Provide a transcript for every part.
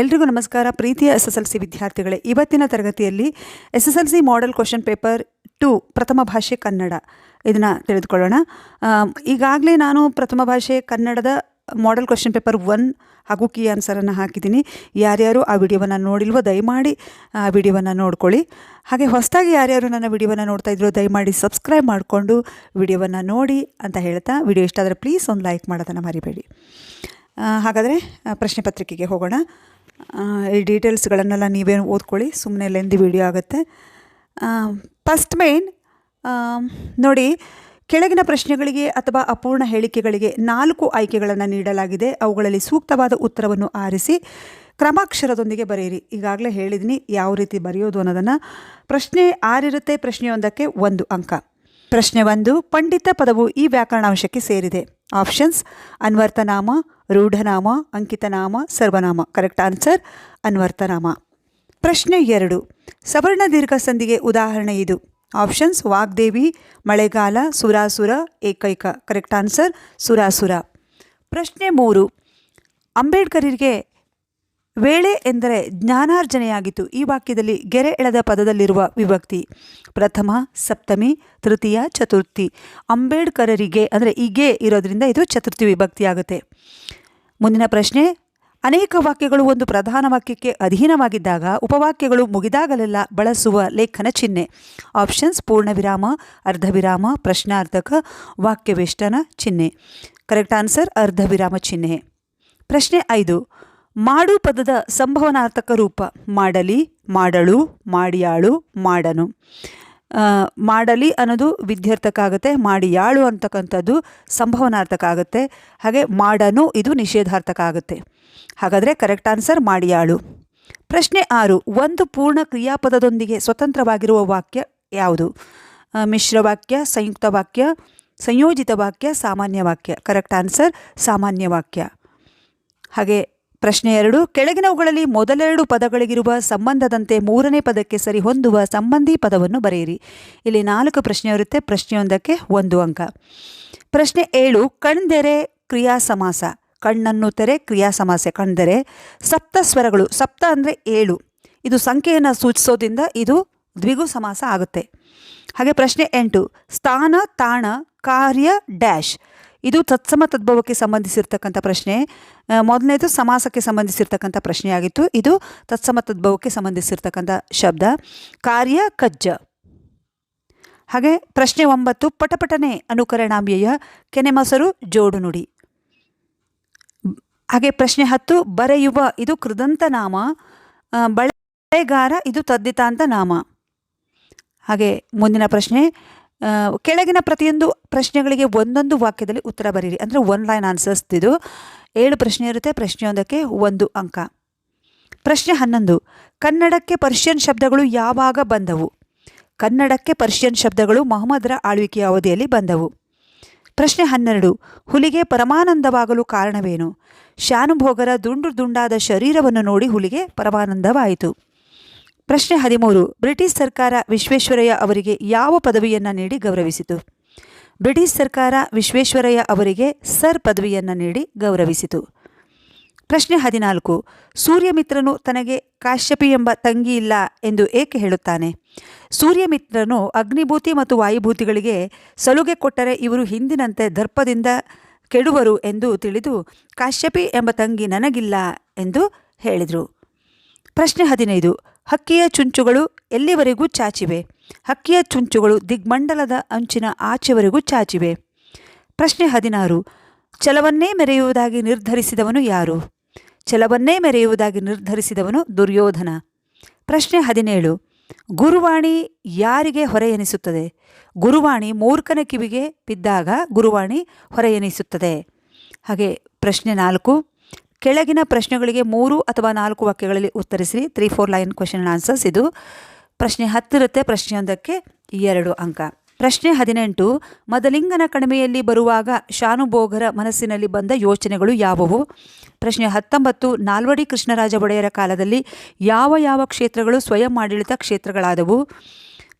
ಎಲ್ರಿಗೂ ನಮಸ್ಕಾರ. ಪ್ರೀತಿಯ ಎಸ್ ಎಸ್ ಎಲ್ ಸಿ ವಿದ್ಯಾರ್ಥಿಗಳೇ, ಇವತ್ತಿನ ತರಗತಿಯಲ್ಲಿ S S L C model question paper two ಪ್ರಥಮ ಭಾಷೆ ಕನ್ನಡ ಇದನ್ನು ತಿಳಿದುಕೊಳ್ಳೋಣ. ಈಗಾಗಲೇ ನಾನು ಪ್ರಥಮ ಭಾಷೆ ಕನ್ನಡದ ಮಾಡೆಲ್ ಕ್ವಶನ್ ಪೇಪರ್ ಒನ್ ಹಾಗೂ ಕೀ ಆನ್ಸರನ್ನು ಹಾಕಿದ್ದೀನಿ. ಯಾರ್ಯಾರು ಆ ವಿಡಿಯೋವನ್ನು ನೋಡಿಲ್ವೋ ದಯಮಾಡಿ ಆ ವಿಡಿಯೋವನ್ನು ನೋಡ್ಕೊಳ್ಳಿ. ಹಾಗೆ ಹೊಸದಾಗಿ ಯಾರ್ಯಾರು ನನ್ನ ವಿಡಿಯೋವನ್ನು ನೋಡ್ತಾ ಇದ್ರು ದಯಮಾಡಿ ಸಬ್ಸ್ಕ್ರೈಬ್ ಮಾಡಿಕೊಂಡು ವಿಡಿಯೋವನ್ನು ನೋಡಿ ಅಂತ ಹೇಳ್ತಾ ವಿಡಿಯೋ ಇಷ್ಟ ಆದರೆ ಪ್ಲೀಸ್ ಒಂದು ಲೈಕ್ ಮಾಡೋದನ್ನು ಮರಿಬೇಡಿ. ಹಾಗಾದರೆ ಪ್ರಶ್ನೆ ಪತ್ರಿಕೆಗೆ ಹೋಗೋಣ. ಈ ಡೀಟೇಲ್ಸ್ಗಳನ್ನೆಲ್ಲ ನೀವೇ ಓದ್ಕೊಳ್ಳಿ ಸುಮ್ಮನೆ ಲೆಂದಿ ವಿಡಿಯೋ ಆಗುತ್ತೆ. ಫಸ್ಟ್ ಮೇನ್ ನೋಡಿ, ಕೆಳಗಿನ ಪ್ರಶ್ನೆಗಳಿಗೆ ಅಥವಾ ಅಪೂರ್ಣ ಹೇಳಿಕೆಗಳಿಗೆ ನಾಲ್ಕು ಆಯ್ಕೆಗಳನ್ನು ನೀಡಲಾಗಿದೆ. ಅವುಗಳಲ್ಲಿ ಸೂಕ್ತವಾದ ಉತ್ತರವನ್ನು ಆರಿಸಿ, ಕ್ರಮಾಕ್ಷರದೊಂದಿಗೆ ಬರೆಯಿರಿ. ಈಗಾಗಲೇ ಹೇಳಿದ್ದೀನಿ ಯಾವ ರೀತಿ ಬರೆಯೋದು ಅನ್ನೋದನ್ನು. ಪ್ರಶ್ನೆ ಆರಿರುತ್ತೆ, ಪ್ರಶ್ನೆಯೊಂದಕ್ಕೆ ಒಂದು ಅಂಕ. ಪ್ರಶ್ನೆ ಒಂದು, ಪಂಡಿತ ಪದವು ಈ ವ್ಯಾಕರಣಾಂಶಕ್ಕೆ ಸೇರಿದೆ. ಆಪ್ಷನ್ಸ್, ಅನ್ವರ್ತನಾಮ, ರೂಢನಾಮ, ಅಂಕಿತನಾಮ, ಸರ್ವನಾಮ. ಕರೆಕ್ಟ್ ಆನ್ಸರ್, ಅನ್ವರ್ತನಾಮ. ಪ್ರಶ್ನೆ ಎರಡು, ಸವರ್ಣ ದೀರ್ಘ ಸಂಧಿಗೆ ಉದಾಹರಣೆ ಇದು. ಆಪ್ಷನ್ಸ್, ವಾಗ್ದೇವಿ, ಮಳೆಗಾಲ, ಸುರಾಸುರ, ಏಕೈಕ. ಕರೆಕ್ಟ್ ಆನ್ಸರ್, ಸುರಾಸುರ. ಪ್ರಶ್ನೆ ಮೂರು, ಅಂಬೇಡ್ಕರಿಗೆ ವೇಳೆ ಎಂದರೆ ಜ್ಞಾನಾರ್ಜನೆಯಾಗಿತ್ತು. ಈ ವಾಕ್ಯದಲ್ಲಿ ಗೆರೆ ಎಳೆದ ಪದದಲ್ಲಿರುವ ವಿಭಕ್ತಿ. ಪ್ರಥಮ, ಸಪ್ತಮಿ, ತೃತೀಯ, ಚತುರ್ಥಿ. ಅಂಬೇಡ್ಕರರಿಗೆ, ಅಂದರೆ ಹೀಗೆ ಇರೋದ್ರಿಂದ ಇದು ಚತುರ್ಥಿ ವಿಭಕ್ತಿ ಆಗುತ್ತೆ ಮುಂದಿನ ಪ್ರಶ್ನೆ, ಅನೇಕ ವಾಕ್ಯಗಳು ಒಂದು ಪ್ರಧಾನ ವಾಕ್ಯಕ್ಕೆ ಅಧೀನವಾಗಿದ್ದಾಗ ಉಪವಾಕ್ಯಗಳು ಮುಗಿದಾಗಲೆಲ್ಲ ಬಳಸುವ ಲೇಖನ ಚಿಹ್ನೆ. ಆಪ್ಷನ್ಸ್ ಪೂರ್ಣ ವಿರಾಮ ಅರ್ಧ ವಿರಾಮ ಪ್ರಶ್ನಾರ್ಥಕ, ವಾಕ್ಯವೇಷ್ಟನ ಚಿಹ್ನೆ. ಕರೆಕ್ಟ್ ಆನ್ಸರ್ ಅರ್ಧ ವಿರಾಮ ಚಿಹ್ನೆ. ಪ್ರಶ್ನೆ ಐದು ಮಾಡು ಪದದ ಸಂಭವನಾರ್ಥಕ ರೂಪ. ಮಾಡಲಿ, ಮಾಡಳು, ಮಾಡಿಯಾಳು, ಮಾಡನು. ಮಾಡಲಿ ಅನ್ನೋದು ವಿದ್ಯಾರ್ಥಕ ಆಗುತ್ತೆ, ಮಾಡಿಯಾಳು ಅಂತಕ್ಕಂಥದ್ದು ಸಂಭವನಾರ್ಥಕ ಆಗುತ್ತೆ. ಹಾಗೆ ಮಾಡನು ಇದು ನಿಷೇಧಾರ್ಥಕ ಆಗುತ್ತೆ. ಹಾಗಾದರೆ ಕರೆಕ್ಟ್ ಆನ್ಸರ್ ಮಾಡಿಯಾಳು. ಪ್ರಶ್ನೆ ಆರು, ಒಂದು ಪೂರ್ಣ ಕ್ರಿಯಾಪದದೊಂದಿಗೆ ಸ್ವತಂತ್ರವಾಗಿರುವ ವಾಕ್ಯ ಯಾವುದು? ಮಿಶ್ರ ವಾಕ್ಯ, ಸಂಯುಕ್ತ ವಾಕ್ಯ, ಸಂಯೋಜಿತ ವಾಕ್ಯ, ಸಾಮಾನ್ಯ ವಾಕ್ಯ. ಕರೆಕ್ಟ್ ಆನ್ಸರ್ ಸಾಮಾನ್ಯ ವಾಕ್ಯ. ಹಾಗೆ ಪ್ರಶ್ನೆ ಎರಡು, ಕೆಳಗಿನವುಗಳಲ್ಲಿ ಮೊದಲೆರಡು ಪದಗಳಿಗಿರುವ ಸಂಬಂಧದಂತೆ ಮೂರನೇ ಪದಕ್ಕೆ ಸರಿ ಹೊಂದುವ ಸಂಬಂಧಿ ಪದವನ್ನು ಬರೆಯಿರಿ. ಇಲ್ಲಿ ನಾಲ್ಕು ಪ್ರಶ್ನೆ ಇರುತ್ತೆ, ಪ್ರಶ್ನೆಯೊಂದಕ್ಕೆ ಒಂದು ಅಂಕ. ಪ್ರಶ್ನೆ ಏಳು, ಕಣ್ದೆರೆ ಕ್ರಿಯಾ ಸಮಾಸ. ಕಣ್ಣನ್ನು ತೆರೆ ಕ್ರಿಯಾ ಸಮಾಸ, ಕಣ್ದೆರೆ ಸಪ್ತ ಸ್ವರಗಳು. ಸಪ್ತ ಅಂದರೆ ಏಳು. ಇದು ಸಂಖ್ಯೆಯನ್ನು ಸೂಚಿಸೋದ್ರಿಂದ ಇದು ದ್ವಿಗು ಸಮಾಸ ಆಗುತ್ತೆ. ಹಾಗೆ ಪ್ರಶ್ನೆ ಎಂಟು, ಸ್ಥಾನ, ತಾಣ, ಕಾರ್ಯ, ಡ್ಯಾಶ್. ಇದು ತತ್ಸಮ ತದ್ಭವಕ್ಕೆ ಸಂಬಂಧಿಸಿರ್ತಕ್ಕಂಥ ಪ್ರಶ್ನೆ. ಮೊದಲನೇದು ಸಮಾಸಕ್ಕೆ ಸಂಬಂಧಿಸಿರ್ತಕ್ಕಂಥ ಪ್ರಶ್ನೆಯಾಗಿತ್ತು. ಇದು ತತ್ಸಮ ತದ್ಭವಕ್ಕೆ ಸಂಬಂಧಿಸಿರ್ತಕ್ಕಂಥ ಶಬ್ದ. ಕಾರ್ಯ ಕಜ್ಜ. ಹಾಗೆ ಪ್ರಶ್ನೆ ಒಂಬತ್ತು, ಪಟಪಟನೆ ಅನುಕರಣಾವ್ಯಯ ಕೆನೆಮಸರು ಜೋಡು ನುಡಿ. ಹಾಗೆ ಪ್ರಶ್ನೆ ಹತ್ತು, ಬರೆಯುವ, ಇದು ಕೃದಂತ ನಾಮ. ಬಳೆಗಾರ, ಇದು ತದ್ದಿತಾಂತ ನಾಮ. ಹಾಗೆ ಮುಂದಿನ ಪ್ರಶ್ನೆ ಕೆಳಗಿನ ಪ್ರತಿಯೊಂದು ಪ್ರಶ್ನೆಗಳಿಗೆ ಒಂದೊಂದು ವಾಕ್ಯದಲ್ಲಿ ಉತ್ತರ ಬರೀರಿ. ಅಂದರೆ ಒನ್ ಲೈನ್ ಆನ್ಸರ್ಸ್ ಇದು. ಏಳು ಪ್ರಶ್ನೆ ಇರುತ್ತೆ, ಪ್ರಶ್ನೆಯೊಂದಕ್ಕೆ ಒಂದು ಅಂಕ. ಪ್ರಶ್ನೆ ಹನ್ನೊಂದು. ಕನ್ನಡಕ್ಕೆ ಪರ್ಷಿಯನ್ ಶಬ್ದಗಳು ಯಾವಾಗ ಬಂದವು? ಕನ್ನಡಕ್ಕೆ ಪರ್ಷಿಯನ್ ಶಬ್ದಗಳು ಮೊಹಮ್ಮದ್ರ ಆಳ್ವಿಕೆಯ ಅವಧಿಯಲ್ಲಿ ಬಂದವು. ಪ್ರಶ್ನೆ ಹನ್ನೆರಡು. ಹುಲಿಗೆ ಪರಮಾನಂದವಾಗಲು ಕಾರಣವೇನು? ಶಾನುಭೋಗರ ದುಂಡು ದುಂಡಾದ ಶರೀರವನ್ನು ನೋಡಿ ಹುಲಿಗೆ ಪರಮಾನಂದವಾಯಿತು. ಪ್ರಶ್ನೆ ಹದಿಮೂರು, ಬ್ರಿಟಿಷ್ ಸರ್ಕಾರ ವಿಶ್ವೇಶ್ವರಯ್ಯ ಅವರಿಗೆ ಯಾವ ಪದವಿಯನ್ನು ನೀಡಿ ಗೌರವಿಸಿತು? ಬ್ರಿಟಿಷ್ ಸರ್ಕಾರ ವಿಶ್ವೇಶ್ವರಯ್ಯ ಅವರಿಗೆ ಸರ್ ಪದವಿಯನ್ನು ನೀಡಿ ಗೌರವಿಸಿತು. ಪ್ರಶ್ನೆ ಹದಿನಾಲ್ಕು, ಸೂರ್ಯಮಿತ್ರನು ತನಗೆ ಕಾಶ್ಯಪಿ ಎಂಬ ತಂಗಿ ಇಲ್ಲ ಎಂದು ಏಕೆ ಹೇಳುತ್ತಾನೆ? ಸೂರ್ಯಮಿತ್ರನು ಅಗ್ನಿಭೂತಿ ಮತ್ತು ವಾಯುಭೂತಿಗಳಿಗೆ ಸಲುಗೆ ಕೊಟ್ಟರೆ ಇವರು ಹಿಂದಿನಂತೆ ದರ್ಪದಿಂದ ಕೆಡುವರು ಎಂದು ತಿಳಿದು ಕಾಶ್ಯಪಿ ಎಂಬ ತಂಗಿ ನನಗಿಲ್ಲ ಎಂದು ಹೇಳಿದರು. ಪ್ರಶ್ನೆ ಹದಿನೈದು ಹಕ್ಕಿಯ ಚುಂಚುಗಳು ಎಲ್ಲಿವರೆಗೂ ಚಾಚಿವೆ? ಹಕ್ಕಿಯ ಚುಂಚುಗಳು ದಿಗ್ಮಂಡಲದ ಅಂಚಿನ ಆಚೆವರೆಗೂ ಚಾಚಿವೆ. ಪ್ರಶ್ನೆ ಹದಿನಾರು. ಛಲವನ್ನೇ ಮೆರೆಯುವುದಾಗಿ ನಿರ್ಧರಿಸಿದವನು ಯಾರು? ಛಲವನ್ನೇ ಮೆರೆಯುವುದಾಗಿ ನಿರ್ಧರಿಸಿದವನು ದುರ್ಯೋಧನ. ಪ್ರಶ್ನೆ ಹದಿನೇಳು. ಗುರುವಾಣಿ ಯಾರಿಗೆ ಹೊರೆ ಎನಿಸುತ್ತದೆ ಗುರುವಾಣಿ ಮೂರ್ಖನ ಕಿವಿಗೆ ಬಿದ್ದಾಗ ಗುರುವಾಣಿ ಹೊರೆ ಎನಿಸುತ್ತದೆ ಹಾಗೆ ಪ್ರಶ್ನೆ ನಾಲ್ಕು. ಕೆಳಗಿನ ಪ್ರಶ್ನೆಗಳಿಗೆ ಮೂರು ಅಥವಾ ನಾಲ್ಕು ವಾಕ್ಯಗಳಲ್ಲಿ ಉತ್ತರಿಸಿರಿ three four line question answers ಇದು ಪ್ರಶ್ನೆ ಹತ್ತಿರುತ್ತೆ ಪ್ರಶ್ನೆಯೊಂದಕ್ಕೆ ಎರಡು ಅಂಕ. ಪ್ರಶ್ನೆ ಹದಿನೆಂಟು, ಮದಲಿಂಗನ ಕಣಿವೆಯಲ್ಲಿ ಬರುವಾಗ ಶಾನುಭೋಗರ ಮನಸ್ಸಿನಲ್ಲಿ ಬಂದ ಯೋಚನೆಗಳು ಯಾವುವು? ಪ್ರಶ್ನೆ ಹತ್ತೊಂಬತ್ತು, ನಾಲ್ವಡಿ ಕೃಷ್ಣರಾಜ ಒಡೆಯರ ಕಾಲದಲ್ಲಿ ಯಾವ ಯಾವ ಕ್ಷೇತ್ರಗಳು ಸ್ವಯಂ ಆಡಳಿತ ಕ್ಷೇತ್ರಗಳಾದವು?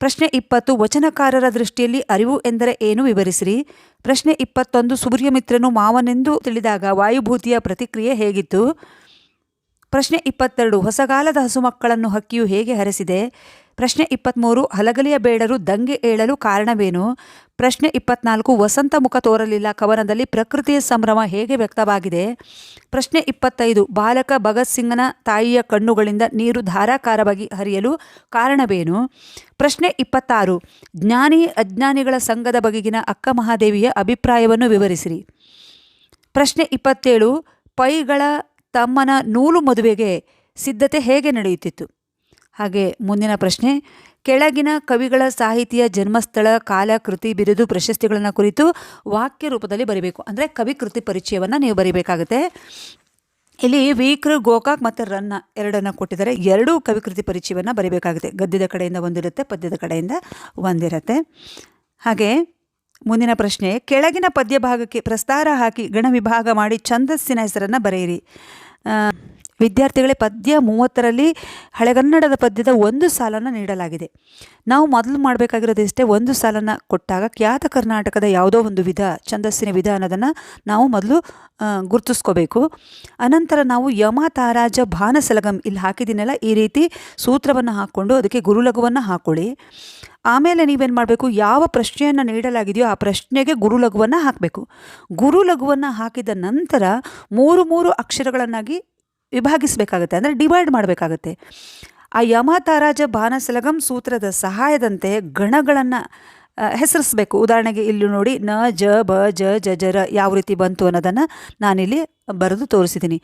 ಪ್ರಶ್ನೆ ಇಪ್ಪತ್ತು, ವಚನಕಾರರ ದೃಷ್ಟಿಯಲ್ಲಿ ಅರಿವು ಎಂದರೆ ಏನು ವಿವರಿಸಿರಿ. ಪ್ರಶ್ನೆ ಇಪ್ಪತ್ತೊಂದು, ಸೂರ್ಯಮಿತ್ರನು ಮಾವನೆಂದು ತಿಳಿದಾಗ ವಾಯುಭೂತಿಯ ಪ್ರತಿಕ್ರಿಯೆ ಹೇಗಿತ್ತು. ಪ್ರಶ್ನೆ ಇಪ್ಪತ್ತೆರಡು, ಹೊಸಗಾಲದ ಹಸುಮಕ್ಕಳನ್ನು ಹಕ್ಕಿಯು ಹೇಗೆ ಹರಿಸಿದೆ. ಪ್ರಶ್ನೆ ಇಪ್ಪತ್ತ್ಮೂರು ಹಲಗಲಿಯ ಬೇಡರು ದಂಗೆ ಏಳಲು ಕಾರಣವೇನು? ಪ್ರಶ್ನೆ ಇಪ್ಪತ್ನಾಲ್ಕು, ವಸಂತ ಮುಖ ತೋರಲಿಲ್ಲ, ಕವನದಲ್ಲಿ ಪ್ರಕೃತಿಯ ಸಂಭ್ರಮ ಹೇಗೆ ವ್ಯಕ್ತವಾಗಿದೆ? ಪ್ರಶ್ನೆ ಇಪ್ಪತ್ತೈದು, ಬಾಲಕ ಭಗತ್ ಸಿಂಗ್ನ ತಾಯಿಯ ಕಣ್ಣುಗಳಿಂದ ನೀರು ಧಾರಾಕಾರವಾಗಿ ಹರಿಯಲು ಕಾರಣವೇನು? ಪ್ರಶ್ನೆ ಇಪ್ಪತ್ತಾರು, ಜ್ಞಾನಿ, ಅಜ್ಞಾನಿಗಳ ಸಂಘದ ಬಗೆಗಿನ ಅಕ್ಕ ಮಹಾದೇವಿಯ ಅಭಿಪ್ರಾಯವನ್ನು ವಿವರಿಸಿರಿ. ಪ್ರಶ್ನೆ ಇಪ್ಪತ್ತೇಳು, ಪೈಗಳ ತಮ್ಮನ ನೂಲು ಮದುವೆಗೆ ಸಿದ್ಧತೆ ಹೇಗೆ ನಡೆಯುತ್ತಿತ್ತು? ಹಾಗೆ ಮುಂದಿನ ಪ್ರಶ್ನೆ, ಕೆಳಗಿನ ಕವಿಗಳ ಸಾಹಿತಿಯ ಜನ್ಮಸ್ಥಳ ಕಾಲ ಕೃತಿ ಬಿರುದು ಪ್ರಶಸ್ತಿಗಳನ್ನು ಕುರಿತು ವಾಕ್ಯ ರೂಪದಲ್ಲಿ ಬರೀಬೇಕು. ಅಂದರೆ ಕವಿ ಕೃತಿ ಪರಿಚಯವನ್ನು ನೀವು ಬರೀಬೇಕಾಗುತ್ತೆ. ಇಲ್ಲಿ ವೀಕ್ರ ಗೋಕಾಕ್ ಮತ್ತು ರನ್ನ ಎರಡನ್ನು ಕೊಟ್ಟಿದ್ದಾರೆ. ಎರಡೂ ಕವಿಕೃತಿ ಪರಿಚಯವನ್ನು ಬರೀಬೇಕಾಗುತ್ತೆ. ಗದ್ಯದ ಕಡೆಯಿಂದ ಒಂದಿರುತ್ತೆ, ಪದ್ಯದ ಕಡೆಯಿಂದ ಒಂದಿರುತ್ತೆ. ಹಾಗೆ ಮುಂದಿನ ಪ್ರಶ್ನೆ, ಕೆಳಗಿನ ಪದ್ಯ ಭಾಗಕ್ಕೆ ಪ್ರಸ್ತಾರ ಹಾಕಿ ಗಣ ವಿಭಾಗ ಮಾಡಿ ಛಂದಸ್ಸಿನ ಹೆಸರನ್ನು ಬರೆಯಿರಿ. ವಿದ್ಯಾರ್ಥಿಗಳೇ ಪದ್ಯ ಮೂವತ್ತರಲ್ಲಿ ಹಳೆಗನ್ನಡದ ಪದ್ಯದ ಒಂದು ಸಾಲನ್ನು ನೀಡಲಾಗಿದೆ. ನಾವು ಮೊದಲು ಮಾಡಬೇಕಾಗಿರೋದಿಷ್ಟೇ ಒಂದು ಸಾಲನ್ನು ಕೊಟ್ಟಾಗ ಖ್ಯಾತ ಕರ್ನಾಟಕದ ಯಾವುದೋ ಒಂದು ವಿಧ, ಛಂದಸ್ಸಿನ ವಿಧ ಅನ್ನೋದನ್ನು ನಾವು ಮೊದಲು ಗುರುತಿಸ್ಕೋಬೇಕು. ಅನಂತರ ನಾವು ಯಮ, ತಾರಾಜ ಭಾನಸಲಗಂ ಇಲ್ಲಿ ಹಾಕಿದ್ದೀನಲ್ಲ, ಈ ರೀತಿ ಸೂತ್ರವನ್ನು ಹಾಕ್ಕೊಂಡು ಅದಕ್ಕೆ ಗುರುಲಘುವನ್ನು ಹಾಕ್ಕೊಳ್ಳಿ ಆಮೇಲೆ ನೀವೇನು ಮಾಡಬೇಕು, ಯಾವ ಪ್ರಶ್ನೆಯನ್ನು ನೀಡಲಾಗಿದೆಯೋ ಆ ಪ್ರಶ್ನೆಗೆ ಗುರುಲಘುವನ್ನು ಹಾಕಬೇಕು. ಗುರುಲಘುವನ್ನು ಹಾಕಿದ ನಂತರ ಮೂರು ಮೂರು ಅಕ್ಷರಗಳನ್ನಾಗಿ ವಿಭಾಗಿಸಬೇಕಾಗುತ್ತೆ, ಅಂದರೆ ಡಿವೈಡ್ ಮಾಡಬೇಕಾಗತ್ತೆ. ಆ ಯಮ ತಾರಾಜ ಬಾನಸಲಗಂ ಸೂತ್ರದ ಸಹಾಯದಂತೆ ಗಣಗಳನ್ನು ಹೆಸರಿಸಬೇಕು. ಉದಾಹರಣೆಗೆ ಇಲ್ಲಿ ನೋಡಿ, ನ, ಜ, ಬ, ಜ ಜ ಜರ ಯಾವ ರೀತಿ ಬಂತು ಅನ್ನೋದನ್ನು ನಾನಿಲ್ಲಿ ಬರೆದು ತೋರಿಸಿದ್ದೀನಿ.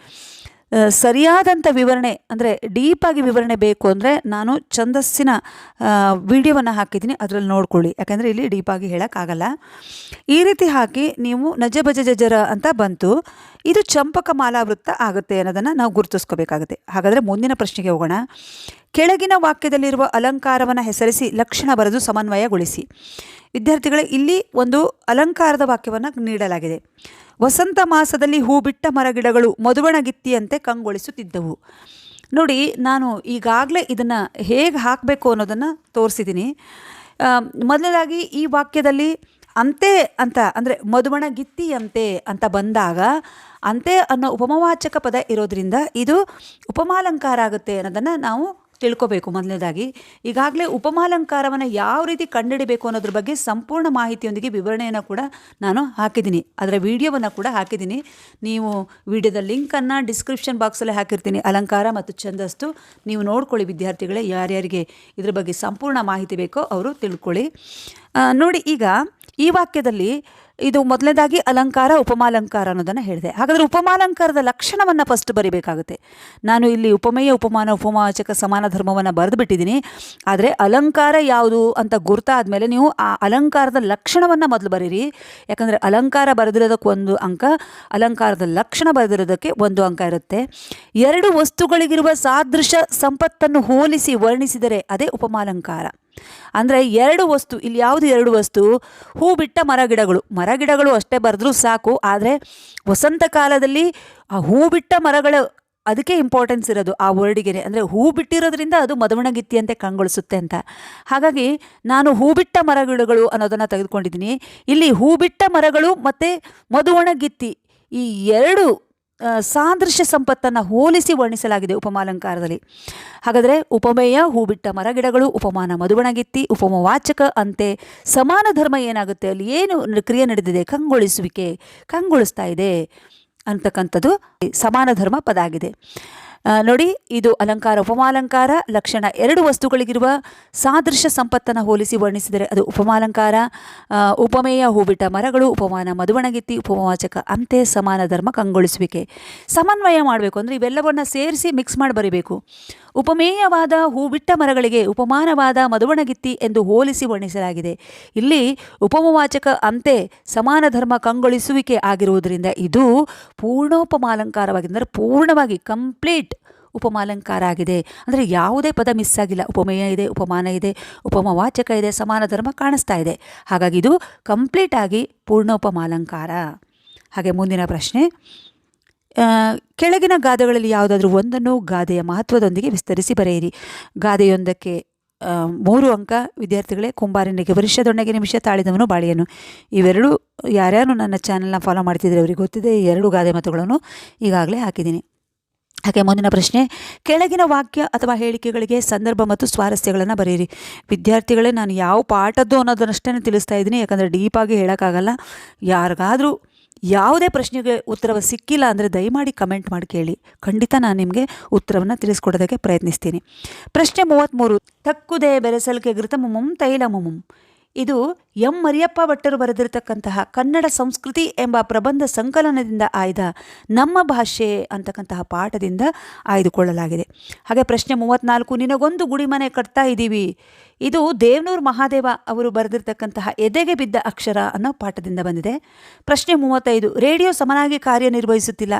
ಸರಿಯಾದಂಥ ವಿವರಣೆ, ಅಂದರೆ ಡೀಪಾಗಿ ವಿವರಣೆ ಬೇಕು ಅಂದರೆ ನಾನು ಛಂದಸ್ಸಿನ ವಿಡಿಯೋವನ್ನು ಹಾಕಿದ್ದೀನಿ, ಅದರಲ್ಲಿ ನೋಡ್ಕೊಳ್ಳಿ. ಯಾಕೆಂದರೆ ಇಲ್ಲಿ ಡೀಪಾಗಿ ಹೇಳೋಕ್ಕಾಗಲ್ಲ. ಈ ರೀತಿ ಹಾಕಿ ನೀವು ನಜ ಬಜ ಜಜರ ಅಂತ ಬಂತು. ಇದು ಚಂಪಕ ಮಾಲಾವೃತ್ತ ಆಗುತ್ತೆ ಅನ್ನೋದನ್ನು ನಾವು ಗುರುತಿಸ್ಕೋಬೇಕಾಗುತ್ತೆ. ಹಾಗಾದರೆ ಮುಂದಿನ ಪ್ರಶ್ನೆಗೆ ಹೋಗೋಣ. ಕೆಳಗಿನ ವಾಕ್ಯದಲ್ಲಿರುವ ಅಲಂಕಾರವನ್ನು ಹೆಸರಿಸಿ ಲಕ್ಷಣ ಬರೆದು ಸಮನ್ವಯಗೊಳಿಸಿ. ವಿದ್ಯಾರ್ಥಿಗಳೇ, ಇಲ್ಲಿ ಒಂದು ಅಲಂಕಾರದ ವಾಕ್ಯವನ್ನು ನೀಡಲಾಗಿದೆ. ವಸಂತ ಮಾಸದಲ್ಲಿ ಹೂ ಬಿಟ್ಟ ಮರಗಿಡಗಳು ಮದುವಣಗಿತ್ತಿಯಂತೆ ಕಂಗೊಳಿಸುತ್ತಿದ್ದವು. ನೋಡಿ, ನಾನು ಈಗಾಗಲೇ ಇದನ್ನು ಹೇಗೆ ಹಾಕಬೇಕು ಅನ್ನೋದನ್ನು ತೋರಿಸಿದ್ದೀನಿ ಮೊದಲನೇದಾಗಿ ಈ ವಾಕ್ಯದಲ್ಲಿ ಅಂತೆ ಅಂತ, ಅಂದರೆ ಮಧುವಣ ಗಿತ್ತಿಯಂತೆ ಅಂತ ಬಂದಾಗ, ಅಂತೆ ಅನ್ನೋ ಉಪಮವಾಚಕ ಪದ ಇರೋದ್ರಿಂದ ಇದು ಉಪಮಾಲಂಕಾರ ಆಗುತ್ತೆ ಅನ್ನೋದನ್ನು ನಾವು ತಿಳ್ಕೊಬೇಕು ಮೊದಲನೇದಾಗಿ. ಈಗಾಗಲೇ ಉಪಮಾಲಂಕಾರವನ್ನು ಯಾವ ರೀತಿ ಕಂಡುಹಿಡಿಬೇಕು ಅನ್ನೋದ್ರ ಬಗ್ಗೆ ಸಂಪೂರ್ಣ ಮಾಹಿತಿಯೊಂದಿಗೆ ವಿವರಣೆಯನ್ನು ಕೂಡ ನಾನು ಹಾಕಿದ್ದೀನಿ. ಅದರ ವಿಡಿಯೋವನ್ನು ಕೂಡ ಹಾಕಿದ್ದೀನಿ. ನೀವು ವಿಡಿಯೋದ ಲಿಂಕನ್ನು ಡಿಸ್ಕ್ರಿಪ್ಷನ್ ಬಾಕ್ಸಲ್ಲಿ ಹಾಕಿರ್ತೀನಿ. ಅಲಂಕಾರ ಮತ್ತು ಛಂದಸ್ತು ನೀವು ನೋಡ್ಕೊಳ್ಳಿ ವಿದ್ಯಾರ್ಥಿಗಳೇ, ಯಾರ್ಯಾರಿಗೆ ಇದ್ರ ಬಗ್ಗೆ ಸಂಪೂರ್ಣ ಮಾಹಿತಿ ಬೇಕೋ ಅವರು ತಿಳ್ಕೊಳ್ಳಿ. ನೋಡಿ ಈಗ ಈ ವಾಕ್ಯದಲ್ಲಿ ಇದು ಮೊದಲನೇದಾಗಿ ಅಲಂಕಾರ, ಉಪಮಾಲಂಕಾರ ಅನ್ನೋದನ್ನು ಹೇಳಿದೆ. ಹಾಗಾದರೆ ಉಪಮಾಲಂಕಾರದ ಲಕ್ಷಣವನ್ನು ಫಸ್ಟ್ ಬರಿಬೇಕಾಗುತ್ತೆ. ನಾನು ಇಲ್ಲಿ ಉಪಮೇಯ, ಉಪಮಾನ, ಉಪಮಾಚಕ, ಸಮಾನ ಧರ್ಮವನ್ನು ಬರೆದು ಬಿಟ್ಟಿದ್ದೀನಿ ಆದರೆ ಅಲಂಕಾರ ಯಾವುದು ಅಂತ ಗುರ್ತಾದ್ಮೇಲೆ ನೀವು ಆ ಅಲಂಕಾರದ ಲಕ್ಷಣವನ್ನು ಮೊದಲು ಬರೀರಿ. ಯಾಕಂದರೆ ಅಲಂಕಾರ ಬರೆದಿರೋದಕ್ಕೆ ಒಂದು ಅಂಕ, ಅಲಂಕಾರದ ಲಕ್ಷಣ ಬರೆದಿರೋದಕ್ಕೆ ಒಂದು ಅಂಕ ಇರುತ್ತೆ. ಎರಡು ವಸ್ತುಗಳಿಗಿರುವ ಸಾದೃಶ ಸಂಪತ್ತನ್ನು ಹೋಲಿಸಿ ವರ್ಣಿಸಿದರೆ ಅದೇ ಉಪಮಾಲಂಕಾರ. ಅಂದರೆ ಎರಡು ವಸ್ತು, ಇಲ್ಲಿ ಯಾವುದು ಎರಡು ವಸ್ತು? ಹೂ ಬಿಟ್ಟ ಮರಗಿಡಗಳು. ಮರಗಿಡಗಳು ಅಷ್ಟೇ ಬರೆದ್ರೂ ಸಾಕು, ಆದರೆ ವಸಂತ ಕಾಲದಲ್ಲಿ ಆ ಹೂ ಬಿಟ್ಟ ಮರಗಳು ಅದಕ್ಕೆ ಇಂಪಾರ್ಟೆನ್ಸ್ ಇರೋದು ಆ ವರ್ಡಿಗೆ ಅಂದರೆ ಹೂ ಬಿಟ್ಟಿರೋದ್ರಿಂದ ಅದು ಮಧುವಣಗಿತ್ತಿಯಂತೆ ಕಂಗೊಳಿಸುತ್ತೆ ಅಂತ. ಹಾಗಾಗಿ ನಾನು ಹೂ ಬಿಟ್ಟ ಮರಗಿಡಗಳು ಅನ್ನೋದನ್ನು ತೆಗೆದುಕೊಂಡಿದ್ದೀನಿ. ಇಲ್ಲಿ ಹೂ ಬಿಟ್ಟ ಮರಗಳು ಮತ್ತು ಮಧುವಣಗಿತ್ತಿ ಈ ಎರಡು ಸಾದೃಶ್ಯ ಸಂಪತ್ತನ್ನು ಹೋಲಿಸಿ ವರ್ಣಿಸಲಾಗಿದೆ ಉಪಮಾಲಂಕಾರದಲ್ಲಿ. ಹಾಗಾದರೆ ಉಪಮೇಯ, ಹೂಬಿಟ್ಟ ಮರಗಿಡಗಳು, ಉಪಮಾನ ಮಧುಬಣಗಿತ್ತಿ ಉಪಮವಾಚಕ, ಅಂತೆ ಸಮಾನ ಧರ್ಮ ಏನಾಗುತ್ತೆ? ಅಲ್ಲಿ ಏನು ಕ್ರಿಯೆ ನಡೆದಿದೆ? ಕಂಗೊಳಿಸುವಿಕೆ, ಕಂಗೊಳಿಸ್ತಾ ಇದೆ ಅಂತಕ್ಕಂಥದ್ದು ಸಮಾನ ಧರ್ಮ ಪದ ಆಗಿದೆ ನೋಡಿ, ಇದು ಅಲಂಕಾರ, ಉಪಮಾಲಂಕಾರ. ಲಕ್ಷಣ ಎರಡು ವಸ್ತುಗಳಿಗಿರುವ ಸಾದೃಶ್ಯ ಸಂಪತ್ತನ್ನು ಹೋಲಿಸಿ ವರ್ಣಿಸಿದರೆ ಅದು ಉಪಮಾಲಂಕಾರ ಉಪಮೇಯ, ಹೂಬಿಟ್ಟ ಮರಗಳು, ಉಪಮಾನ, ಮಧುವಣಗಿತ್ತಿ, ಉಪಮವಾಚಕ, ಅಂತೆ, ಸಮಾನ ಧರ್ಮ, ಕಂಗೊಳಿಸುವಿಕೆ. ಸಮನ್ವಯ ಮಾಡಬೇಕು ಅಂದರೆ ಇವೆಲ್ಲವನ್ನು ಸೇರಿಸಿ ಮಿಕ್ಸ್ ಮಾಡಿ ಬರೀಬೇಕು. ಉಪಮೇಯವಾದ, ಹೂಬಿಟ್ಟ ಮರಗಳಿಗೆ ಉಪಮಾನವಾದ, ಮಧುವಣಗಿತ್ತಿ ಎಂದು ಹೋಲಿಸಿ ವರ್ಣಿಸಲಾಗಿದೆ. ಇಲ್ಲಿ ಉಪಮವಾಚಕ, ಅಂತೆ, ಸಮಾನ ಧರ್ಮ, ಕಂಗೊಳಿಸುವಿಕೆ ಆಗಿರುವುದರಿಂದ ಇದು ಪೂರ್ಣೋಪಮಾಲಂಕಾರವಾಗಿದೆ ಅಂದರೆ ಪೂರ್ಣವಾಗಿ ಕಂಪ್ಲೀಟ್ ಉಪಮಾಲಂಕಾರ ಆಗಿದೆ ಅಂದರೆ ಯಾವುದೇ ಪದ ಮಿಸ್ ಆಗಿಲ್ಲ. ಉಪಮೇಯ ಇದೆ, ಉಪಮಾನ ಇದೆ, ಉಪಮವಾಚಕ ಇದೆ, ಸಮಾನ ಧರ್ಮ ಕಾಣಿಸ್ತಾ ಇದೆ. ಹಾಗಾಗಿ ಇದು ಕಂಪ್ಲೀಟ್ ಆಗಿ ಪೂರ್ಣೋಪಮಾಲಂಕಾರ. ಹಾಗೆ ಮುಂದಿನ ಪ್ರಶ್ನೆ. ಕೆಳಗಿನ ಗಾದೆಗಳಲ್ಲಿ ಯಾವುದಾದ್ರೂ ಒಂದನ್ನು ಗಾದೆಯ ಮಹತ್ವದೊಂದಿಗೆ ವಿಸ್ತರಿಸಿ ಬರೆಯಿರಿ. ಗಾದೆಯೊಂದಕ್ಕೆ ಮೂರು ಅಂಕ, ವಿದ್ಯಾರ್ಥಿಗಳೇ ಕುಂಬಾರನಿಗೆ ವರ್ಷದೊಣ್ಣೆಗೆ ನಿಮಿಷ, ತಾಳಿದವನು ಬಾಳಿಯನು. ಇವೆರಡು ಯಾರ್ಯಾರು ನನ್ನ ಚಾನಲ್ನ ಫಾಲೋ ಮಾಡ್ತಿದ್ರೆ ಅವರಿಗೆ ಗೊತ್ತಿದೆ. ಈ ಎರಡು ಗಾದೆ ಮಾತುಗಳನ್ನು ಈಗಾಗಲೇ ಹಾಕಿದ್ದೀನಿ. ಹಾಗೆ ಮುಂದಿನ ಪ್ರಶ್ನೆ, ಕೆಳಗಿನ ವಾಕ್ಯ ಅಥವಾ ಹೇಳಿಕೆಗಳಿಗೆ ಸಂದರ್ಭ ಮತ್ತು ಸ್ವಾರಸ್ಯಗಳನ್ನು ಬರೆಯಿರಿ. ವಿದ್ಯಾರ್ಥಿಗಳೇ, ನಾನು ಯಾವ ಪಾಠದ್ದು ಅನ್ನೋದನ್ನಷ್ಟೇ ತಿಳಿಸ್ತಾ ಇದ್ದೀನಿ, ಯಾಕಂದರೆ ಡೀಪಾಗಿ ಹೇಳೋಕ್ಕಾಗಲ್ಲ. ಯಾರಿಗಾದರೂ ಯಾವುದೇ ಪ್ರಶ್ನೆಗೆ ಉತ್ತರವ ಸಿಕ್ಕಿಲ್ಲ ಅಂದರೆ ದಯಮಾಡಿ ಕಮೆಂಟ್ ಮಾಡಿ ಕೇಳಿ. ಖಂಡಿತ ನಾನು ನಿಮಗೆ ಉತ್ತರವನ್ನು ತಿಳಿಸ್ಕೊಡೋದಕ್ಕೆ ಪ್ರಯತ್ನಿಸ್ತೀನಿ. ಪ್ರಶ್ನೆ ಮೂವತ್ತ್ಮೂರು ತಕ್ಕುದೇ ಬೆರೆಸಲ್ಕೆ ತೈಲ ತೈಲಮುಮುಂ. ಇದು ಎಂ ಮರಿಯಪ್ಪ ಭಟ್ಟರು ಬರೆದಿರತಕ್ಕಂತಹ ಕನ್ನಡ ಸಂಸ್ಕೃತಿ ಎಂಬ ಪ್ರಬಂಧ ಸಂಕಲನದಿಂದ ಆಯ್ದ ನಮ್ಮ ಭಾಷೆ ಅಂತಕ್ಕಂತಹ ಪಾಠದಿಂದ ಆಯ್ದುಕೊಳ್ಳಲಾಗಿದೆ. ಹಾಗೆ ಪ್ರಶ್ನೆ ಮೂವತ್ತ್ನಾಲ್ಕು ನಿನಗೊಂದು ಗುಡಿಮನೆ ಕಟ್ತಾ ಇದ್ದೀವಿ. ಇದು ದೇವನೂರು ಮಹಾದೇವ ಅವರು ಬರೆದಿರ್ತಕ್ಕಂತಹ ಎದೆಗೆ ಬಿದ್ದ ಅಕ್ಷರ ಅನ್ನೋ ಪಾಠದಿಂದ ಬಂದಿದೆ. ಪ್ರಶ್ನೆ ಮೂವತ್ತೈದು, ರೇಡಿಯೋ ಸಮನಾಗಿ ಕಾರ್ಯನಿರ್ವಹಿಸುತ್ತಿಲ್ಲ.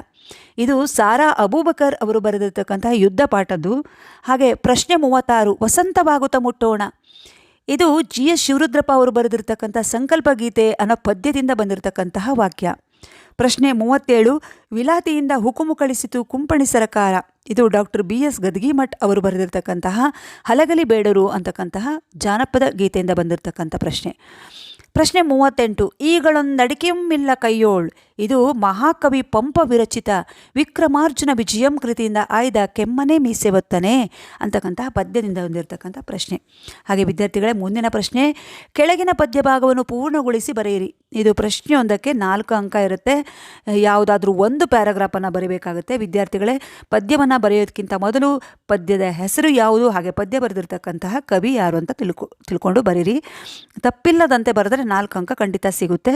ಇದು ಸಾರಾ ಅಬೂಬಕರ್ ಅವರು ಬರೆದಿರ್ತಕ್ಕಂತಹ ಯುದ್ಧ ಪಾಠದ್ದು. ಹಾಗೆ ಪ್ರಶ್ನೆ ಮೂವತ್ತಾರು ವಸಂತವಾಗುತ್ತ ಮುಟ್ಟೋಣ. ಇದು ಜಿ ಎಸ್ ಶಿವರುದ್ರಪ್ಪ ಅವರು ಬರೆದಿರ್ತಕ್ಕಂಥ ಸಂಕಲ್ಪ ಗೀತೆ ಅನ್ನೋ ಪದ್ಯದಿಂದ ಬಂದಿರತಕ್ಕಂತಹ ವಾಕ್ಯ. ಪ್ರಶ್ನೆ ಮೂವತ್ತೇಳು, ವಿಲಾತಿಯಿಂದ ಹುಕುಮು ಕಳಿಸಿತು ಕುಂಪಣಿ ಸರಕಾರ. ಇದು ಡಾಕ್ಟರ್ ಬಿ ಎಸ್ ಗದ್ಗಿಮಠ್ ಅವರು ಬರೆದಿರ್ತಕ್ಕಂತಹ ಹಲಗಲಿ ಬೇಡರು ಅಂತಕ್ಕಂತಹ ಜಾನಪದ ಗೀತೆಯಿಂದ ಬಂದಿರತಕ್ಕಂಥ ಪ್ರಶ್ನೆ. ಪ್ರಶ್ನೆ ಮೂವತ್ತೆಂಟು, ಈಗಳೊಂದಡಿಕೆಯುಮ್ಮಿಲ್ಲ ಕೈಯೋಳ್. ಇದು ಮಹಾಕವಿ ಪಂಪ ವಿರಚಿತ ವಿಕ್ರಮಾರ್ಜುನ ವಿಜಯಂ ಕೃತಿಯಿಂದ ಆಯ್ದ ಕೆಮ್ಮನೆ ಮೀಸೆ ಒತ್ತನೆ ಅಂತಕ್ಕಂತಹ ಪದ್ಯದಿಂದ ಹೊಂದಿರತಕ್ಕಂಥ ಪ್ರಶ್ನೆ. ಹಾಗೆ ವಿದ್ಯಾರ್ಥಿಗಳೇ, ಮುಂದಿನ ಪ್ರಶ್ನೆ, ಕೆಳಗಿನ ಪದ್ಯ ಭಾಗವನ್ನು ಪೂರ್ಣಗೊಳಿಸಿ ಬರೆಯಿರಿ. ಇದು ಪ್ರಶ್ನೆಯೊಂದಕ್ಕೆ ನಾಲ್ಕು ಅಂಕ ಇರುತ್ತೆ. ಯಾವುದಾದ್ರೂ ಒಂದು ಪ್ಯಾರಾಗ್ರಾಫನ್ನು ಬರೀಬೇಕಾಗುತ್ತೆ. ವಿದ್ಯಾರ್ಥಿಗಳೇ, ಪದ್ಯವನ್ನು ಬರೆಯೋದಕ್ಕಿಂತ ಮೊದಲು ಪದ್ಯದ ಹೆಸರು ಯಾವುದು, ಹಾಗೆ ಪದ್ಯ ಬರೆದಿರ್ತಕ್ಕಂತಹ ಕವಿ ಯಾರು ಅಂತ ತಿಳ್ಕೊ, ತಿಳ್ಕೊಂಡು ಬರೀರಿ. ತಪ್ಪಿಲ್ಲದಂತೆ ಬರೆದರೆ ನಾಲ್ಕು ಅಂಕ ಖಂಡಿತ ಸಿಗುತ್ತೆ.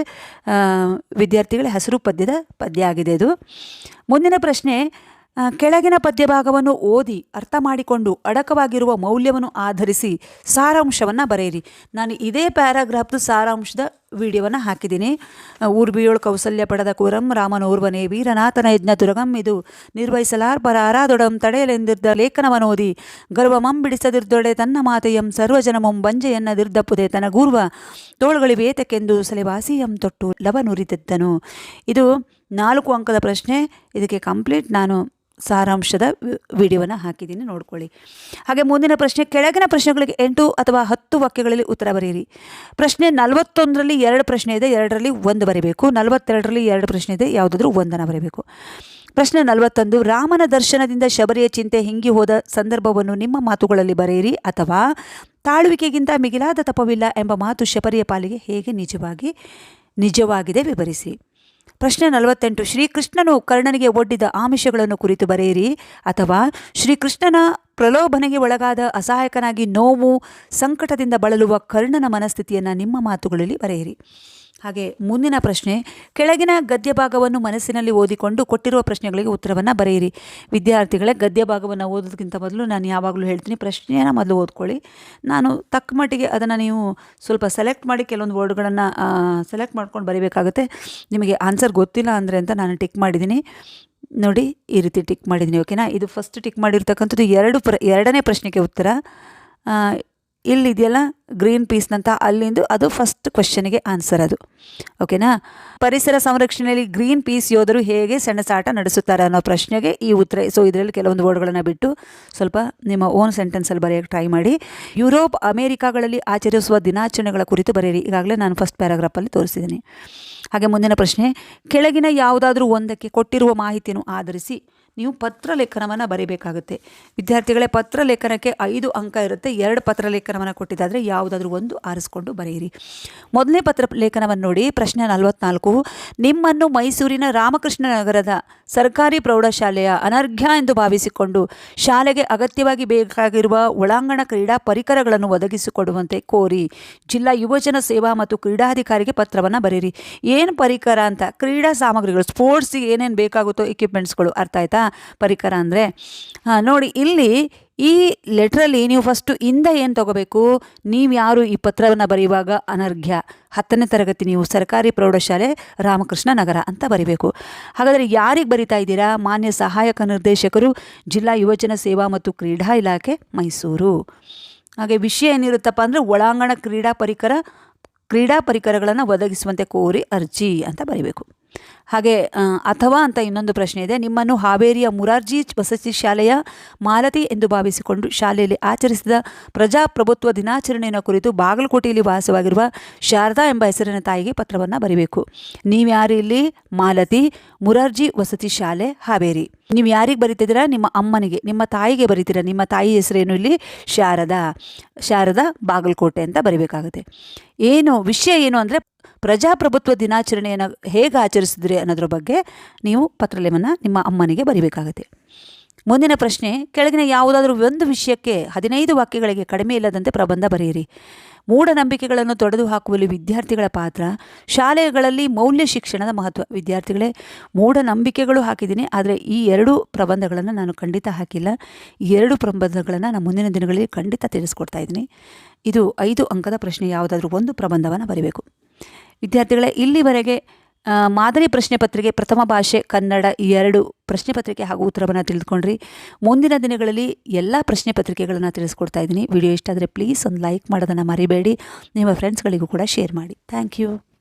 ವಿದ್ಯಾರ್ಥಿಗಳೇ, ಹೆಸರು ಪದ್ಯದ ಪದ್ಯ ಆಗಿದೆ ಇದು. ಮುಂದಿನ ಪ್ರಶ್ನೆ ಕೆಳಗಿನ ಪದ್ಯಭಾಗವನ್ನು ಓದಿ ಅರ್ಥ ಮಾಡಿಕೊಂಡು ಅಡಕವಾಗಿರುವ ಮೌಲ್ಯವನ್ನು ಆಧರಿಸಿ ಸಾರಾಂಶವನ್ನು ಬರೆಯಿರಿ. ನಾನು ಇದೇ ಪ್ಯಾರಾಗ್ರಾಫ್ದು ಸಾರಾಂಶದ ವಿಡಿಯೋವನ್ನು ಹಾಕಿದ್ದೀನಿ. ಊರ್ಬಿಯೋಳು ಕೌಸಲ್ಯ ಪಡೆದ ಕುರಂ ರಾಮನೋರ್ವನೇ ವೀರನಾಥನ ಯಜ್ಞ ದುರಗಂ ಇದು ನಿರ್ವಹಿಸಲಾರ್ಪರ ಆರಾದೊಡಂ ತಡೆಯಲೆಂದಿರ್ದ ಲೇಖನವನೋದಿ ಗರ್ವಮಂ ಬಿಡಿಸದಿರ್ದೊಡೆ ತನ್ನ ಮಾತೆಯಂ, ಸರ್ವಜನಮಂ ಬಂಜೆಯನ್ನದಿರ್ದಪ್ಪುದೆ ತನ್ನ ಗೂರ್ವ ತೋಳುಗಳಿವೇತಕ್ಕೆಂದು ಸಲೆವಾಸಿಯಂ ತೊಟ್ಟು ಲವನುರಿದಿದ್ದನು ಇದು ನಾಲ್ಕು ಅಂಕದ ಪ್ರಶ್ನೆ, ಇದಕ್ಕೆ ಕಂಪ್ಲೀಟ್ ನಾನು ಸಾರಾಂಶದ ವಿಡಿಯೋವನ್ನು ಹಾಕಿದ್ದೀನಿ, ನೋಡ್ಕೊಳ್ಳಿ. ಹಾಗೆ ಮುಂದಿನ ಪ್ರಶ್ನೆ, ಕೆಳಗಿನ ಪ್ರಶ್ನೆಗಳಿಗೆ ಎಂಟು ಅಥವಾ ಹತ್ತು ವಾಕ್ಯಗಳಲ್ಲಿ ಉತ್ತರ ಬರೆಯಿರಿ. ಪ್ರಶ್ನೆ ನಲವತ್ತೊಂದರಲ್ಲಿ ಎರಡು ಪ್ರಶ್ನೆ ಇದೆ, ಎರಡರಲ್ಲಿ ಒಂದು ಬರೀಬೇಕು. ನಲವತ್ತೆರಡರಲ್ಲಿ ಎರಡು ಪ್ರಶ್ನೆ ಇದೆ, ಯಾವುದಾದ್ರೂ ಒಂದನ್ನು ಬರೀಬೇಕು. ಪ್ರಶ್ನೆ ನಲವತ್ತೊಂದು, ರಾಮನ ದರ್ಶನದಿಂದ ಶಬರಿಯ ಚಿಂತೆ ಹಿಂಗಿ ಹೋದ ಸಂದರ್ಭವನ್ನು ನಿಮ್ಮ ಮಾತುಗಳಲ್ಲಿ ಬರೆಯಿರಿ ಅಥವಾ ತಾಳುವಿಕೆಗಿಂತ ಮಿಗಿಲಾದ ತಪವಿಲ್ಲ ಎಂಬ ಮಾತು ಶಬರಿಯ ಪಾಲಿಗೆ ಹೇಗೆ ನಿಜವಾಗಿ, ನಿಜವಾಗಿದೆ ವಿವರಿಸಿ. ಪ್ರಶ್ನೆ ನಲವತ್ತೆಂಟು, ಶ್ರೀಕೃಷ್ಣನು ಕರ್ಣನಿಗೆ ಒಡ್ಡಿದ ಆಮಿಷಗಳನ್ನು ಕುರಿತು ಬರೆಯಿರಿ. ಅಥವಾ, ಶ್ರೀಕೃಷ್ಣನ ಪ್ರಲೋಭನೆಗೆ ಒಳಗಾದ ಅಸಹಾಯಕನಾಗಿ ನೋವು, ಸಂಕಟದಿಂದ ಬಳಲುವ ಕರ್ಣನ ಮನಸ್ಥಿತಿಯನ್ನು ನಿಮ್ಮ ಮಾತುಗಳಲ್ಲಿ ಬರೆಯಿರಿ. ಹಾಗೆ ಮುಂದಿನ ಪ್ರಶ್ನೆ, ಕೆಳಗಿನ ಗದ್ಯ ಭಾಗವನ್ನು ಮನಸ್ಸಿನಲ್ಲಿ ಓದಿಕೊಂಡು ಕೊಟ್ಟಿರುವ ಪ್ರಶ್ನೆಗಳಿಗೆ ಉತ್ತರವನ್ನು ಬರೆಯಿರಿ. ವಿದ್ಯಾರ್ಥಿಗಳೇ ಗದ್ಯ ಭಾಗವನ್ನು ಓದೋದಕ್ಕಿಂತ ಮೊದಲು ನಾನು ಯಾವಾಗಲೂ ಹೇಳ್ತೀನಿ, ಪ್ರಶ್ನೆಯನ್ನು ಮೊದಲು ಓದ್ಕೊಳ್ಳಿ. ನಾನು ತಕ್ಕ ಮಟ್ಟಿಗೆ ಅದನ್ನು ನೀವು ಸ್ವಲ್ಪ ಸೆಲೆಕ್ಟ್ ಮಾಡಿ ಕೆಲವೊಂದು ವರ್ಡ್ಗಳನ್ನು ಸೆಲೆಕ್ಟ್ ಮಾಡ್ಕೊಂಡು ಬರೀಬೇಕಾಗುತ್ತೆ. ನಿಮಗೆ ಆನ್ಸರ್ ಗೊತ್ತಿಲ್ಲ ಅಂದರೆ ಅಂತ ನಾನು ಟಿಕ್ ಮಾಡಿದ್ದೀನಿ. ನೋಡಿ, ಈ ರೀತಿ ಟಿಕ್ ಮಾಡಿದ್ದೀನಿ ಓಕೆನಾ ಇದು ಫಸ್ಟ್ ಟಿಕ್ ಮಾಡಿರ್ತಕ್ಕಂಥದ್ದು ಎರಡು ಪ್ರ, ಎರಡನೇ ಪ್ರಶ್ನೆಗೆ ಉತ್ತರ. ಇಲ್ಲಿದೆಯಲ್ಲ ಗ್ರೀನ್ ಪೀಸ್ನಂತ ಅಲ್ಲಿಂದ ಅದು ಫಸ್ಟ್ ಕ್ವೆಶನಿಗೆ ಆನ್ಸರ್ ಅದು. ಓಕೆನಾ ಪರಿಸರ ಸಂರಕ್ಷಣೆಯಲ್ಲಿ ಗ್ರೀನ್ ಪೀಸ್ ಯೋಧರು ಹೇಗೆ ಸೆಣಸಾಟ ನಡೆಸುತ್ತಾರೆ ಅನ್ನೋ ಪ್ರಶ್ನೆಗೆ ಈ ಉತ್ತರ ಸೊ ಇದರಲ್ಲಿ ಕೆಲವೊಂದು ವರ್ಡ್ಗಳನ್ನು ಬಿಟ್ಟು ಸ್ವಲ್ಪ ನಿಮ್ಮ ಓನ್ ಸೆಂಟೆನ್ಸಲ್ಲಿ ಬರೆಯೋಕ್ಕೆ ಟ್ರೈ ಮಾಡಿ. ಯುರೋಪ್, ಅಮೇರಿಕಾಗಳಲ್ಲಿ ಆಚರಿಸುವ ದಿನಾಚರಣೆಗಳ ಕುರಿತು ಬರೆಯಿರಿ. ಈಗಾಗಲೇ ನಾನು ಫಸ್ಟ್ ಪ್ಯಾರಾಗ್ರಾಫಲ್ಲಿ ತೋರಿಸಿದ್ದೀನಿ. ಹಾಗೆ ಮುಂದಿನ ಪ್ರಶ್ನೆ, ಕೆಳಗಿನ ಯಾವುದಾದ್ರೂ ಒಂದಕ್ಕೆ ಕೊಟ್ಟಿರುವ ಮಾಹಿತಿಯನ್ನು ಆಧರಿಸಿ. ನೀವು ಪತ್ರ ಲೇಖನವನ್ನು ಬರೀಬೇಕಾಗುತ್ತೆ. ವಿದ್ಯಾರ್ಥಿಗಳೇ ಪತ್ರ ಲೇಖನಕ್ಕೆ ಐದು ಅಂಕ ಇರುತ್ತೆ. ಎರಡು ಪತ್ರ ಲೇಖನವನ್ನು ಕೊಟ್ಟಿದ್ದಾದರೆ ಯಾವುದಾದ್ರೂ ಒಂದು ಆರಿಸ್ಕೊಂಡು ಬರೆಯಿರಿ. ಮೊದಲನೇ ಪತ್ರ ಲೇಖನವನ್ನು ನೋಡಿ, ಪ್ರಶ್ನೆ ನಲವತ್ನಾಲ್ಕು. ನಿಮ್ಮನ್ನು ಮೈಸೂರಿನ ರಾಮಕೃಷ್ಣ ನಗರದ ಸರ್ಕಾರಿ ಪ್ರೌಢಶಾಲೆಯ ಅನರ್ಘ್ಯ ಎಂದು ಭಾವಿಸಿಕೊಂಡು ಶಾಲೆಗೆ ಅಗತ್ಯವಾಗಿ ಬೇಕಾಗಿರುವ ಒಳಾಂಗಣ ಕ್ರೀಡಾ ಪರಿಕರಗಳನ್ನು ಒದಗಿಸಿಕೊಡುವಂತೆ ಕೋರಿ ಜಿಲ್ಲಾ ಯುವಜನ ಸೇವಾ ಮತ್ತು ಕ್ರೀಡಾಧಿಕಾರಿಗೆ ಪತ್ರವನ್ನು ಬರೀರಿ ಏನು ಪರಿಕರ ಅಂತ? ಕ್ರೀಡಾ ಸಾಮಗ್ರಿಗಳು, ಸ್ಪೋರ್ಟ್ಸಿಗೆ ಏನೇನು ಬೇಕಾಗುತ್ತೋ ಎಕ್ವಿಪ್ಮೆಂಟ್ಸ್ಗಳು ಅರ್ಥ ಆಯ್ತಾ? ಪರಿಕರ ಅಂದರೆ ನೋಡಿ ಇಲ್ಲಿ ಈ ಲೆಟ್ರಲ್ಲಿ ನೀವು ಫಸ್ಟು ಇಂದ ಏನು ತಗೋಬೇಕು? ನೀವು ಯಾರು ಈ ಪತ್ರವನ್ನು ಬರೆಯುವಾಗ? ಅನರ್ಘ್ಯ. ಹತ್ತನೇ ತರಗತಿ ನೀವು ಸರ್ಕಾರಿ ಪ್ರೌಢಶಾಲೆ, ರಾಮಕೃಷ್ಣ ನಗರ ಅಂತ ಬರಿಬೇಕು. ಹಾಗಾದರೆ ಯಾರಿಗೆ ಬರಿತಾ ಇದ್ದೀರಾ? ಮಾನ್ಯ ಸಹಾಯಕ ನಿರ್ದೇಶಕರು, ಜಿಲ್ಲಾ ಯುವಜನ ಸೇವಾ ಮತ್ತು ಕ್ರೀಡಾ ಇಲಾಖೆ, ಮೈಸೂರು. ಹಾಗೆ ವಿಷಯ ಏನಿರುತ್ತಪ್ಪ ಅಂದರೆ ಒಳಾಂಗಣ ಕ್ರೀಡಾ ಪರಿಕರ, ಕ್ರೀಡಾ ಪರಿಕರಗಳನ್ನು ಒದಗಿಸುವಂತೆ ಕೋರಿ ಅರ್ಜಿ ಅಂತ ಬರೀಬೇಕು. ಹಾಗೆ ಅಥವಾ ಅಂತ ಇನ್ನೊಂದು ಪ್ರಶ್ನೆ ಇದೆ. ನಿಮ್ಮನ್ನು ಹಾವೇರಿಯ ಮುರಾರ್ಜಿ ವಸತಿ ಶಾಲೆಯ ಮಾಲತಿ ಎಂದು ಭಾವಿಸಿಕೊಂಡು ಶಾಲೆಯಲ್ಲಿ ಆಚರಿಸಿದ ಪ್ರಜಾಪ್ರಭುತ್ವ ದಿನಾಚರಣೆಯ ಕುರಿತು ಬಾಗಲಕೋಟೆಯಲ್ಲಿ ವಾಸವಾಗಿರುವ ಶಾರದಾ ಎಂಬ ಹೆಸರಿನ ತಾಯಿಗೆ ಪತ್ರವನ್ನು ಬರೀಬೇಕು. ನೀವ್ಯಾರಿಲ್ಲಿ ಮಾಲತಿ ಮುರಾರ್ಜಿ ವಸತಿ ಶಾಲೆ ಹಾವೇರಿ. ನೀವು ಯಾರಿಗೆ ಬರೀತಿದ್ದೀರಾ ನಿಮ್ಮ ಅಮ್ಮನಿಗೆ, ನಿಮ್ಮ ತಾಯಿಗೆ ಬರೀತೀರಾ ನಿಮ್ಮ ತಾಯಿ ಹೆಸರೇನು ಇಲ್ಲಿ? ಶಾರದಾ ಶಾರದಾ ಬಾಗಲಕೋಟೆ ಅಂತ ಬರಿಬೇಕಾಗುತ್ತೆ. ಏನು, ವಿಷಯ ಏನು ಅಂದರೆ ಪ್ರಜಾಪ್ರಭುತ್ವ ದಿನಾಚರಣೆಯನ್ನು ಹೇಗೆ ಆಚರಿಸಿದ್ರಿ ಅನ್ನೋದ್ರ ಬಗ್ಗೆ ನೀವು ಪತ್ರಲೇಖನ ನಿಮ್ಮ ಅಮ್ಮನಿಗೆ ಬರಿಬೇಕಾಗುತ್ತೆ. ಮುಂದಿನ ಪ್ರಶ್ನೆ, ಕೆಳಗಿನ ಯಾವುದಾದ್ರೂ ಒಂದು ವಿಷಯಕ್ಕೆ ಹದಿನೈದು ವಾಕ್ಯಗಳಿಗೆ ಕಡಿಮೆ ಇಲ್ಲದಂತೆ ಪ್ರಬಂಧ ಬರೆಯಿರಿ. ಮೂಢನಂಬಿಕೆಗಳನ್ನು ತೊಡೆದು ಹಾಕುವಲ್ಲಿ ವಿದ್ಯಾರ್ಥಿಗಳ ಪಾತ್ರ. ಶಾಲೆಗಳಲ್ಲಿ ಮೌಲ್ಯ ಶಿಕ್ಷಣದ ಮಹತ್ವ. ವಿದ್ಯಾರ್ಥಿಗಳೇ, ಮೂಢನಂಬಿಕೆಗಳು ಹಾಕಿದ್ದೀನಿ, ಆದರೆ ಈ ಎರಡು ಪ್ರಬಂಧಗಳನ್ನು ನಾನು ಖಂಡಿತ ಹಾಕಿಲ್ಲ. ಎರಡು ಪ್ರಬಂಧಗಳನ್ನು ನಾನು ಮುಂದಿನ ದಿನಗಳಲ್ಲಿ ಖಂಡಿತ ತಿಳಿಸ್ಕೊಡ್ತಾ ಇದ್ದೀನಿ. ಇದು ಐದು ಅಂಕದ ಪ್ರಶ್ನೆ, ಯಾವುದಾದ್ರೂ ಒಂದು ಪ್ರಬಂಧವನ್ನು ಬರೀಬೇಕು. ವಿದ್ಯಾರ್ಥಿಗಳೇ, ಇಲ್ಲಿವರೆಗೆ ಮಾದರಿ ಪ್ರಶ್ನೆ ಪತ್ರಿಕೆ ಪ್ರಥಮ ಭಾಷೆ ಕನ್ನಡ ಎರಡು ಪ್ರಶ್ನೆ ಪತ್ರಿಕೆ ಹಾಗೂ ಉತ್ತರವನ್ನು ತಿಳಿದುಕೊಂಡ್ರಿ. ಮುಂದಿನ ದಿನಗಳಲ್ಲಿ ಎಲ್ಲ ಪ್ರಶ್ನೆ ಪತ್ರಿಕೆಗಳನ್ನು ತಿಳಿಸ್ಕೊಡ್ತಾ ಇದ್ದೀನಿ. ವಿಡಿಯೋ ಇಷ್ಟ ಆದರೆ ಪ್ಲೀಸ್ ಒಂದು ಲೈಕ್ ಮಾಡೋದನ್ನು ಮರಿಬೇಡಿ. ನಿಮ್ಮ ಫ್ರೆಂಡ್ಸ್ಗಳಿಗೂ ಕೂಡ ಶೇರ್ ಮಾಡಿ. Thank you